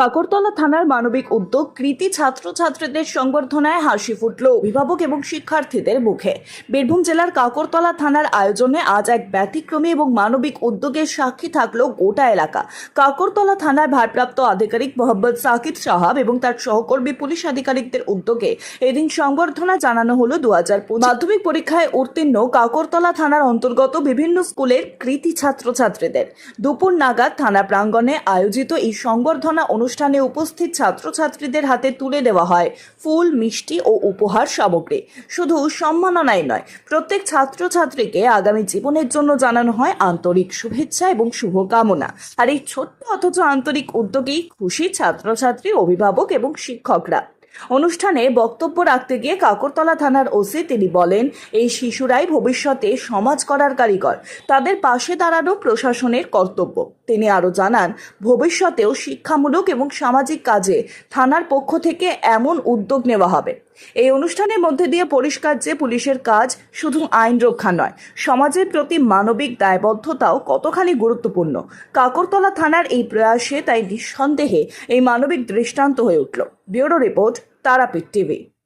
কাকরতলা থানার মানবিক উদ্যোগ কৃতি ছাত্রছাত্রীদের সংবর্ধনায় হাসি ফুটল অভিভাবক এবং শিক্ষার্থীদের মুখে। বীরভূম জেলার কাকরতলা থানার আয়োজনে আজ এক ব্যতিক্রমী এবং মানবিক উদ্যোগের সাক্ষী থাকল গোটা এলাকা। কাকরতলা থানার ভারপ্রাপ্ত আধিকারিক মোহাম্মদ সাকিব সাহাব এবং তার সহকর্মী পুলিশ আধিকারিকদের উদ্যোগে এদিন সংবর্ধনা জানানো হলো দু মাধ্যমিক পরীক্ষায় উত্তীর্ণ কাকরতলা থানার অন্তর্গত বিভিন্ন স্কুলের কৃতি ছাত্রছাত্রীদের। দুপুর নাগাদ থানা প্রাঙ্গণে আয়োজিত এই সংবর্ধনা অনুষ্ঠানে উপস্থিত ছাত্রছাত্রীদের হাতে তুলে দেওয়া হয় ফুল, মিষ্টি ও উপহার সামগ্রী। শুধু সম্মাননাই নয়, প্রত্যেক ছাত্রছাত্রীকে আগামী জীবনের জন্য জানানো হয় আন্তরিক শুভেচ্ছা এবং শুভকামনা। আর এই ছোট্ট অথচ আন্তরিক উদ্যোগেই খুশি ছাত্রছাত্রী, অভিভাবক এবং শিক্ষকরা। অনুষ্ঠানে বক্তব্য রাখতে গিয়ে কাকরতলা থানার ওসি তিনি বলেন, এই শিশুরাই ভবিষ্যতে সমাজ করার কারিগর। তাদের পাশে দাঁড়ানো প্রশাসনের কর্তব্য। তিনি আরও জানান, ভবিষ্যতেও শিক্ষামূলক এবং সামাজিক কাজে থানার পক্ষ থেকে এমন উদ্যোগ নেওয়া হবে। এই অনুষ্ঠানের মধ্যে দিয়ে পরিষ্কার যে পুলিশের কাজ শুধু আইন রক্ষা নয়, সমাজের প্রতি মানবিক দায়বদ্ধতাও কতখানি গুরুত্বপূর্ণ। কাকরতলা থানার এই প্রয়াসে তাই নিঃসন্দেহে এই মানবিক দৃষ্টান্ত হয়ে উঠল। Bureau report Tarapith TV.